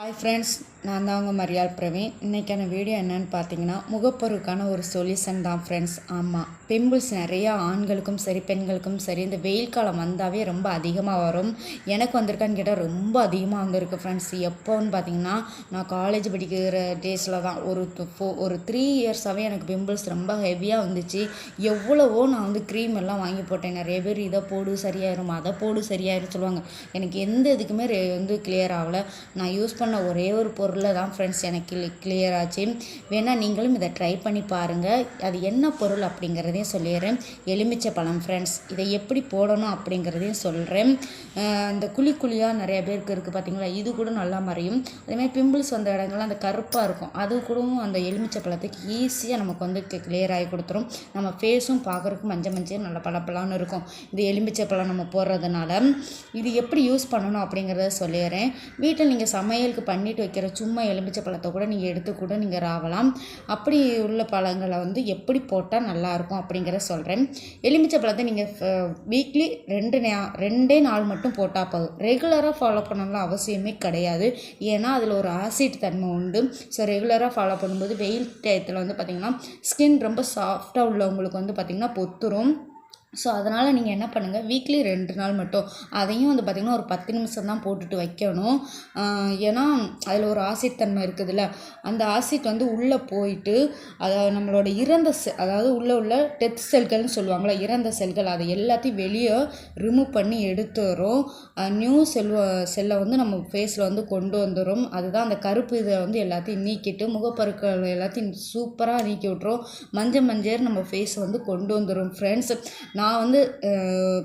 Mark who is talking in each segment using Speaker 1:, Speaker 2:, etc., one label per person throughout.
Speaker 1: Hi friends நான் தான் உங்கள் மரியாள் பிரவீன். இன்றைக்கான வீடியோ என்னென்னு பார்த்தீங்கன்னா முகப்பொருக்கான ஒரு சொல்யூஷன் தான் ஃப்ரெண்ட்ஸ் ஆமாம் பிம்பிள்ஸ் நிறையா ஆண்களுக்கும் சரி பெண்களுக்கும் சரி இந்த வெயில் காலம் வந்தாவே ரொம்ப அதிகமாக வரும். எனக்கு வந்திருக்கான்னு கேட்டால் ரொம்ப அதிகமாக அங்கே இருக்குது ஃப்ரெண்ட்ஸ் எப்போன்னு பார்த்தீங்கன்னா நான் காலேஜ் படிக்கிற டேஸில் தான் ஒரு ஃபோ ஒரு த்ரீ இயர்ஸாகவே எனக்கு பிம்பிள்ஸ் ரொம்ப ஹெவியாக வந்துச்சு. எவ்வளவோ நான் வந்து க்ரீம் எல்லாம் வாங்கி போட்டேன். நிறைய பேர் இதை போடு சரியாயிரும் அதை போடு சரியாயிரும் சொல்லுவாங்க. எனக்கு எந்த இதுக்குமே வந்து கிளியர் ஆகலை. நான் யூஸ் பண்ண ஒரே ஒரு பொருளை தான் ஃப்ரெண்ட்ஸ் எனக்கு கிளியர் ஆச்சு. வேணால் நீங்களும் இதை ட்ரை பண்ணி பாருங்கள் அது என்ன பொருள் அப்படிங்கிறதையும் சொல்லிடுறேன். எலுமிச்சை பழம் ஃப்ரெண்ட்ஸ் இதை எப்படி போடணும் அப்படிங்கிறதையும் சொல்கிறேன் இந்த குழி குழியாக நிறைய பேருக்கு இருக்குது பார்த்தீங்களா இது கூட நல்லா மறையும். அதேமாதிரி பிம்பிள்ஸ் வந்த இடங்கள்லாம் அந்த கருப்பாக இருக்கும். அது கூடவும் அந்த எலுமிச்சை பழத்துக்கு ஈஸியாக நமக்கு வந்து கிளியர் ஆகி கொடுத்துரும். நம்ம ஃபேஸும் பார்க்குறதுக்கு மஞ்சள் மஞ்சள் நல்ல பழப்பழம்னு இருக்கும். இந்த எலுமிச்சை பழம் நம்ம போடுறதுனால. இது எப்படி யூஸ் பண்ணணும் அப்படிங்கிறத சொல்லிடுறேன். வீட்டில் நீங்கள் சமையல் சமையலுக்கு பண்ணிட்டு வைக்கிற சும்மா எலுமிச்சை பழத்தை கூட நீங்கள் எடுத்து கூட நீங்கள் ராவலாம். அப்படி உள்ள பழங்களை வந்து எப்படி போட்டால் நல்லாயிருக்கும் அப்படிங்கிறத சொல்கிறேன் எலுமிச்சை பழத்தை நீங்கள் வீக்லி ரெண்டு நே ரெண்டே நாள் மட்டும் போட்டால் போதும். ரெகுலராக ஃபாலோ பண்ணலாம் அவசியமே கிடையாது. ஏன்னா அதில் ஒரு ஆசிட் தன்மை உண்டு. ஸோ ரெகுலராக ஃபாலோ பண்ணும்போது வெயில் டயத்தில் வந்து பார்த்திங்கன்னா ஸ்கின் ரொம்ப சாஃப்டாக உள்ளவங்களுக்கு வந்து பார்த்திங்கன்னா பொத்துரும். ஸோ அதனால் நீங்கள் என்ன பண்ணுங்கள் வீக்லி ரெண்டு நாள் மட்டும். அதையும் வந்து பார்த்திங்கன்னா ஒரு பத்து நிமிஷம் தான் போட்டுட்டு வைக்கணும். ஏன்னா அதில் ஒரு ஆசிட்தன்மை இருக்குதுல்ல. அந்த ஆசிட் வந்து உள்ளே போயிட்டு அதை நம்மளோட இறந்த செ அதாவது உள்ளே உள்ள டெத் செல்கள்னு சொல்லுவாங்கள்ல இறந்த செல்கள் அதை எல்லாத்தையும் வெளியே ரிமூவ் பண்ணி எடுத்துரும் நியூ செல் செல்லை வந்து நம்ம ஃபேஸில் வந்து கொண்டு வந்துடும் அதுதான் அந்த கருப்பு இதை வந்து எல்லாத்தையும் நீக்கிட்டு முகப்பருக்கள் எல்லாத்தையும் சூப்பராக நீக்கி விட்ரும் மஞ்சள் மஞ்சள் நம்ம ஃபேஸ் வந்து கொண்டு வந்துடும் ஃப்ரெண்ட்ஸ் நான் வந்து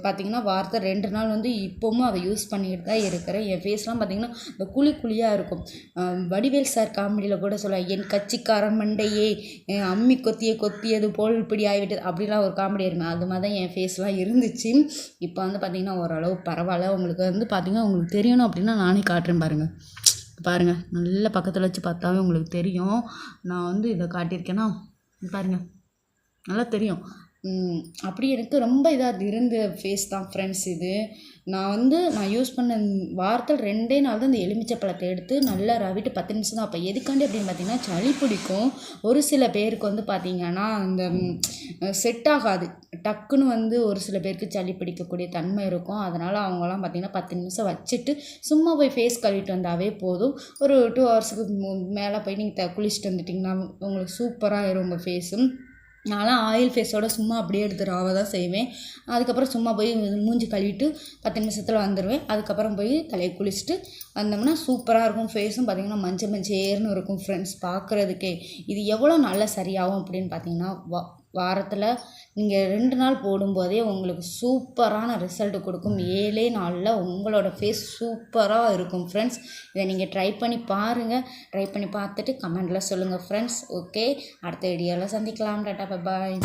Speaker 1: பார்த்திங்கன்னா வார்த்தை வாரத்தை ரெண்டு நாள் வந்து இப்போவும் அதை யூஸ் பண்ணிக்கிட்டு தான் இருக்கிறேன். என் ஃபேஸ்லாம் பார்த்தீங்கன்னா இந்த குழி குழியாக இருக்கும். வடிவேல் சார் காமெடியில் கூட சொல்லுவாங்க என் கட்சிக்காரன் மண்டையே என் அம்மி கொத்திய கொத்தியது போல் இப்படி ஆகிவிட்டது. அப்படிலாம் ஒரு காமெடி இருக்கும் அது மாதிரி தான் என் ஃபேஸ்லாம் இருந்துச்சு. இப்போ வந்து பார்த்திங்கன்னா ஓரளவு பரவாயில்ல. உங்களுக்கு வந்து பார்த்தீங்கன்னா உங்களுக்கு தெரியணும் அப்படின்னா நானே காட்டுறேன் பாருங்கள் பாருங்கள் நல்ல பக்கத்தில் வச்சு பார்த்தாவே உங்களுக்கு தெரியும். நான் வந்து இதை காட்டியிருக்கேன்னா பாருங்கள் நல்லா தெரியும். அப்படி எனக்கு ரொம்ப இதாக இருந்த ஃபேஸ் தான் ஃப்ரெண்ட்ஸ் இது. நான் வந்து நான் யூஸ் பண்ண வாரத்தில் ரெண்டே நாள் தான் இந்த எலுமிச்சை பழத்தை எடுத்து நல்லா ரவிட்டு பத்து நிமிஷம் தான். அப்போ எதுக்காண்டி அப்படின்னு பார்த்தீங்கன்னா சளி பிடிக்கும். ஒரு சில பேருக்கு வந்து பார்த்தீங்கன்னா அந்த செட் ஆகாது. டக்குன்னு வந்து ஒரு சில பேருக்கு சளி பிடிக்கக்கூடிய தன்மை இருக்கும். அதனால் அவங்களாம் பார்த்திங்கன்னா பத்து நிமிஷம் வச்சுட்டு சும்மா போய் ஃபேஸ் கழுவிட்டு வந்தாவே போதும். ஒரு டூ ஹவர்ஸுக்கு மேலே போய் நீங்கள் குளிச்சுட்டு வந்துட்டிங்கன்னா உங்களுக்கு சூப்பராக ஆயிரும் உங்கள் ஃபேஸும் நான்லாம் ஆயில் ஃபேஸோட சும்மா அப்படியே எடுத்து ராவை தான் செய்வேன். அதுக்கப்புறம் சும்மா போய் மூஞ்சி கழுவிட்டு பத்து நிமிஷத்தில் வந்துடுவேன் அதுக்கப்புறம் போய் தலையை குளிச்சுட்டு வந்தோம்னா சூப்பராக இருக்கும். ஃபேஸும் பார்த்திங்கன்னா மஞ்சள் மஞ்சேர்னு இருக்கும் ஃப்ரெண்ட்ஸ் பார்க்குறதுக்கே இது எவ்வளோ நல்லா சரியாகும் அப்படின்னு பார்த்தீங்கன்னா வா வாரத்தில் நீங்கள் ரெண்டு நாள் போடும்போதே உங்களுக்கு சூப்பரான ரிசல்ட் கொடுக்கும். ஏழே நாளில் உங்களோட ஃபேஸ் சூப்பராக இருக்கும் ஃப்ரெண்ட்ஸ் இதை நீங்கள் ட்ரை பண்ணி பாருங்கள் ட்ரை பண்ணி பார்த்துட்டு கமெண்டில் சொல்லுங்கள் ஃப்ரெண்ட்ஸ் ஓகே அடுத்த வீடியோவில் சந்திக்கலாம். டாட்டா பாய்